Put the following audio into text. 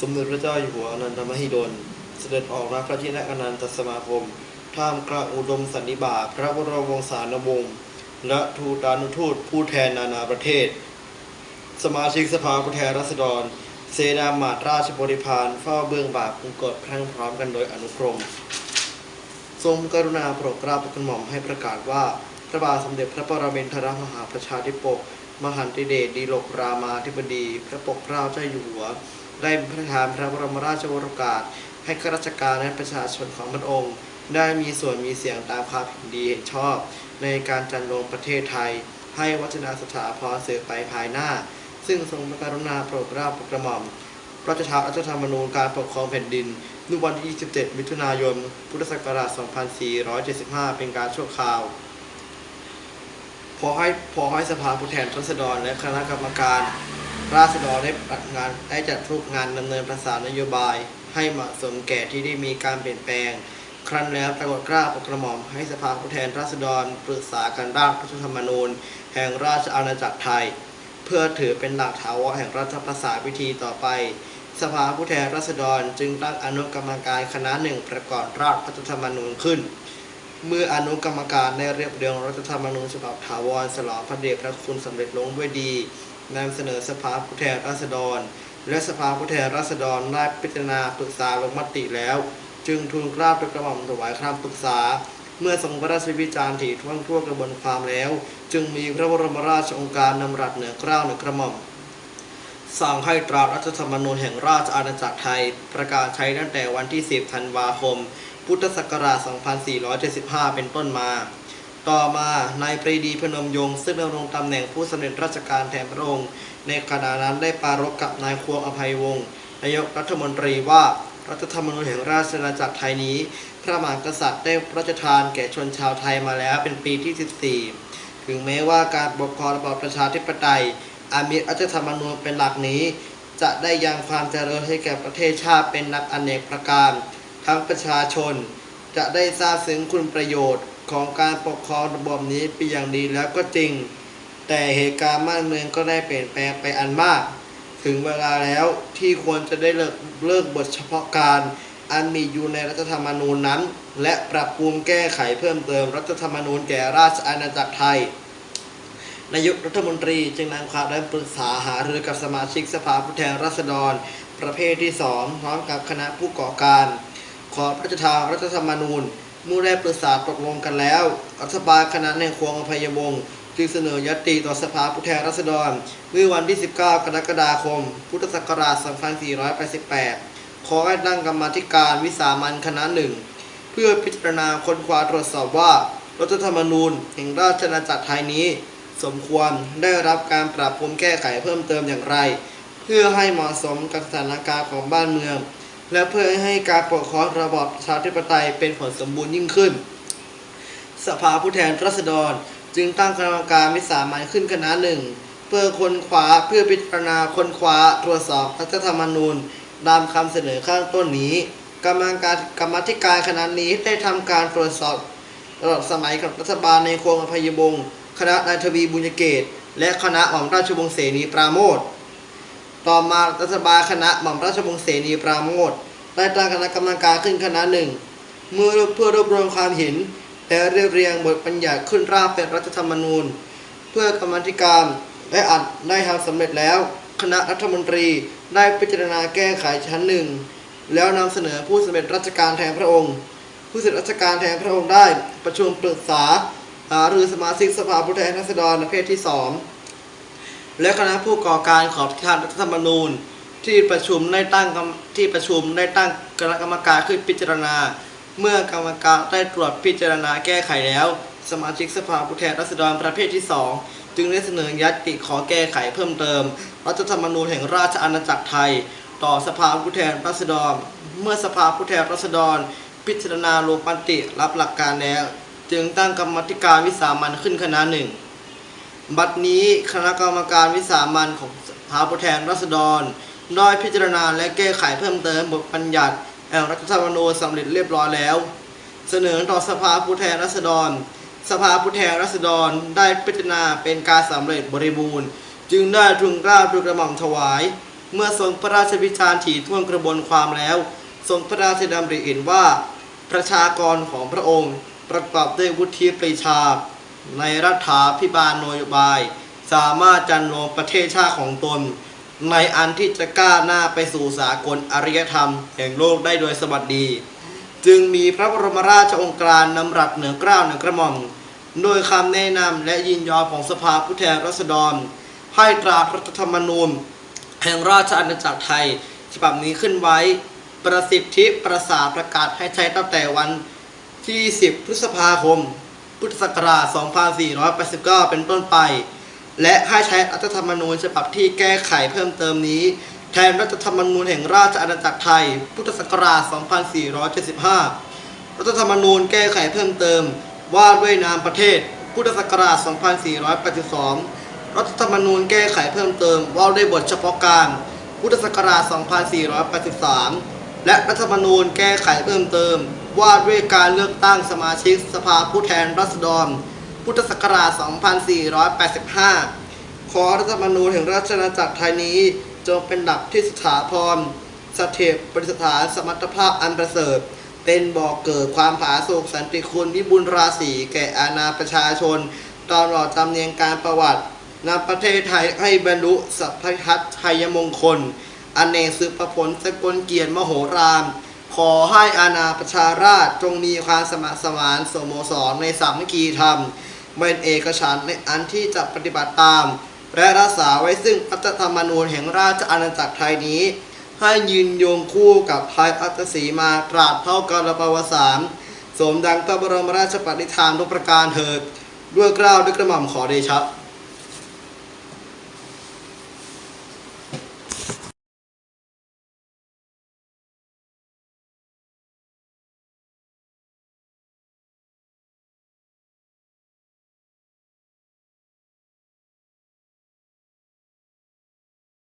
สมเด็จพระเจ้าอยู่หัวอนันตมหิดล เสด็จออกณพระที่นั่งอนันตสมาคม ท่ามกลางอุดมสันนิบาตพระบรมวงศานุวงศ์และทูตานุทูตผู้แทนนานาประเทศ สมาชิกสภาผู้แทนราษฎร เสนาหมาตราชบริพารเฝ้าเบื้องบาปกุงกฎพรั่งพร้อมกันโดยอนุกรม ทรงกรุณาโปรดเกล้าโปรดกระหม่อมให้ประกาศว่าพระบาทสมเด็จพระปรมินทรมหาประชาธิปกมหันติเดชดีลกรามาธิบดี พระปกเกล้าเจ้าอยู่หัว ได้พระราชทานพระบรมราชโอรกาสให้ข้าราชการและประชาชนของพระองค์ ได้มีส่วนมีเสียงตามความเห็นดีเห็นชอบ ในการจัดลงประเทศไทย ให้วัฒนสถาพรเสืบไปภายหน้า ซึ่งทรงพระกรุณาโปรดเกล้าโปรดกระหม่อมพระราชทานรัฐธรรมนูญการปกครองแผ่นดินในวันที่ 27 มิถุนายน พุทธศักราช 2475 เป็นการชั่วคราว พอให้พอให้สภาผู้แทนราษฎรและคณะกรรมการ ราษฎรได้จัดงานได้จัดรูปงานดำเนินประสานนโยบาย ให้เหมาะสมแก่ที่ได้มีการเปลี่ยนแปลง ครั้นแล้วปรากฏกล้าปกระหม่อมให้สภาผู้แทนราษฎรปรึกษาการร่างรัฐธรรมนูญ แห่งราชอาณาจักรไทย เพื่อถือเป็นหลักถาวรแห่งรัฐประสาทวิธีต่อไป สภาผู้แทนราษฎรจึงตั้งอนุกรรมการคณะหนึ่งประกอบร่างรัฐธรรมนูญขึ้นเมื่ออนุกรรมการได้เรียบเรียงรัฐธรรมนูญฉบับถาวรสลองพระเดชพระคุณสำเร็จลงด้วยดี นำเสนอสภาผู้แทนราษฎร และสภาผู้แทนราษฎรได้พิจารณาปรึกษาลงมติแล้ว จึงทูลกล้าโดยกระหม่อมถวายคำปรึกษา เมื่อทรงพระราชวิจารณ์ถี่ถ้วนทั่วกระบวนความแล้ว จึงมีพระบรมราชองการนำรัสเหนือกล้าวเหนือกระหม่อมสั่งให้ตรารัฐธรรมนูญแห่งราชอาณาจักรไทย ประกาศใช้ตั้งแต่วันที่ 10 ธันวาคม พุทธศักราช 2475 เป็นต้นมา ต่อมานายปรีดีพนมยงค์ซึ่งดำรงตำแหน่งผู้สำเร็จราชการแทนพระองค์ ในขณะนั้นได้ปรารภกับนายควงอภัยวงศ์นายกรัฐมนตรีว่ารัฐธรรมนูญแห่งราชอาณาจักรไทยนี้ พระมหากษัตริย์ได้พระราชทานแก่ชนชาวไทยมาแล้วเป็นปีที่ 14 ถึงแม้ว่าการปกครองระบอบประชาธิปไตยอามีรัฐธรรมนูญเป็นหลักนี้ จะได้ยังความเจริญให้แก่ประเทศชาติเป็นนักอเนกประการ ทั้งประชาชน จะได้ทราบซึ้งคุณประโยชน์ ของการปกครองระบบนี้เป็นอย่างดีแล้วก็จริง แต่เหตุการณ์บ้านเมืองก็ได้เปลี่ยนแปลงไปอันมาก ถึงเวลาแล้วที่ควรจะได้เลิกเลิกบทเฉพาะการอันมีอยู่ในรัฐธรรมนูญนั้น และปรับปรุงแก้ไขเพิ่มเติมรัฐธรรมนูญแก่ราชอาณาจักรไทยนายกรัฐมนตรีจึงนำความได้ปรึกษาหารือกับสมาชิกสภาผู้แทนราษฎร ประเภทที่สองพร้อมกับคณะผู้ก่อการ ขอพระราชทานรัฐธรรมนูญ เมื่อได้ปรึกษาตกลงกันแล้ว รัฐบาลคณะในควงอภัยวงศ์จึงเสนอยติต่อสภาผู้แทนราษฎร เมื่อวันที่ 19 กรกฎาคม พุทธศักราช 2488 ขอให้ตั้งกรรมธิการวิสามันคณะหนึ่ง เพื่อพิจารณาค้นคว้าตรวจสอบว่า รัฐธรรมนูญแห่งราชอาณาจักรไทยนี้ สมควรได้รับการปรับปรุงแก้ไขเพิ่มเติมอย่างไร เพื่อให้เหมาะสมกับสถานการณ์ของบ้านเมือง และเพื่อให้การปกครองระบอบประชาธิปไตยเป็นผลสมบูรณ์ยิ่งขึ้น สภาผู้แทนราษฎรจึงตั้งคณะกรรมการวิสามันขึ้นคณะหนึ่ง เพื่อค้นคว้าเพื่อพิจารณาค้นคว้าตรวจสอบรัฐธรรมนูญตามคำเสนอข้างต้นนี้กรรมการกรรมธิการคณะนี้ได้ทำการตรวจสอบตลอดสมัยกับรัฐบาลในควงอภัยวงศ์คณะนายทวีบุญเกต และคณะหม่อมราชวงศ์เสนีปราโมท ต่อมารัฐบาลคณะหม่อมราชวงศ์เสนีปราโมทได้ตั้งคณะกรรมการขึ้นคณะหนึ่งเมื่อเพื่อรวบรวมความเห็นและเรียบเรียงบทบัญญัติขึ้นร่างเป็นรัฐธรรมนูญ เพื่อกรรมธิการได้อัดได้ทำสำเร็จแล้ว คณะรัฐมนตรีได้พิจารณาแก้ไขชั้นหนึ่งแล้วนำเสนอผู้สำเร็จราชการแทนพระองค์ ผู้สำเร็จราชการแทนพระองค์ได้ประชุมปรึกษาหารือสมาชิกสภาผู้แทนราษฎรประเภทที่สอง และคณะผู้ก่อการขอทานรัฐธรรมนูญ ที่ประชุมได้ตั้งที่ประชุมได้ตั้งคณะกรรมการขึ้นพิจารณา เมื่อกรรมการได้ตรวจพิจารณาแก้ไขแล้ว สมาชิกสภาผู้แทนราษฎรประเภทที่ 2 จึงได้เสนอยัตติขอแก้ไขเพิ่มเติม รัฐธรรมนูญแห่งราชอาณาจักรไทย ต่อสภาผู้แทนราษฎร เมื่อสภาผู้แทนราษฎร พิจารณาลงมติรับหลักการแล้ว จึงตั้งกรรมธิการวิสามันขึ้นคณะหนึ่ง บัดนี้คณะกรรมการวิสามันของสภาผู้แทนราษฎรได้พิจารณาและแก้ไขเพิ่มเติมบทบัญญัติแห่งรัฐธรรมนูญสำเร็จเรียบร้อยแล้ว เสนอต่อสภาผู้แทนราษฎร สภาผู้แทนราษฎรได้พิจารณาเป็นการสำเร็จบริบูรณ์ จึงได้ทุนกล้าทุนกระหม่อมถวาย เมื่อทรงพระราชวิจารณ์ถี่ถ้วนกระบวนความแล้ว ทรงพระราชดำริเห็นว่า ประชากรของพระองค์ประกอบด้วยวุฒิปรีชา ในรัฐาพิบาลนโยบาย สามารถจันโลงประเทศชาติของตน ในอันที่จะก้าวหน้าไปสู่สากลอารยธรรม แห่งโลกได้โดยสวัสดี จึงมีพระบรมราชองค์การนำรัสเหนือเกล้าวเหนือกระหม่อมโดยคำแนะนำและยินยอมของสภาผู้แทนราษฎร ให้ตรารัฐธรรมนูญ แห่งราชอาณาจักรไทยฉบับนี้ขึ้นไว้ ประสิทธิประสาประกาศให้ใช้ตั้งแต่วันที่ 10 พฤษภาคม พุทธศักราช 2489 เป็นต้นไป และให้ใช้รัฐธรรมนูญฉบับที่แก้ไขเพิ่มเติมนี้ แทนรัฐธรรมนูญแห่งราชอาณาจักรไทย พุทธศักราช 2475 รัฐธรรมนูญแก้ไขเพิ่มเติม ว่าด้วยนามประเทศ พุทธศักราช 2482 รัฐธรรมนูญแก้ไขเพิ่มเติม ว่าด้วยบทเฉพาะการ พุทธศักราช 2483 และรัฐธรรมนูญแก้ไขเพิ่มเติม ว่าด้วยการเลือกตั้งสมาชิกสภาผู้แทนราษฎร พุทธศักราช 2485 ขอรัฐธรรมนูญแห่งราชอาณาจักรไทยนี้ จงเป็นหลักที่สถาพรสถิตประดิษฐานสมรรถภาพอันประเสริฐ เป็นบ่อกเกิดความผาสุกสันติคุณวิบุญราศีแก่อาณาประชาชน ตลอดจำเนียงการประวัตินำประเทศไทยให้บรรลุสัพพทัตชัยมงคล อเนกสืบประผลสกลเกียรติมโหฬาร ขอให้อาณาประชาราชจงมีความสมัครสมานสมสรในสามัคคีธรรมเป็นเอกฉันในอันที่จะปฏิบัติตาม และรักษาไว้ซึ่งรัฐธรรมนูญแห่งราชอาณาจักรไทยนี้ ให้ยืนยงคู่กับไทยอัตสีมาตราดเท่ากาลปวสารสมดังพระบรมราชปณิธานทุกประการเถิดด้วยเกล้าวด้วยกระหม่อมขอเดชะ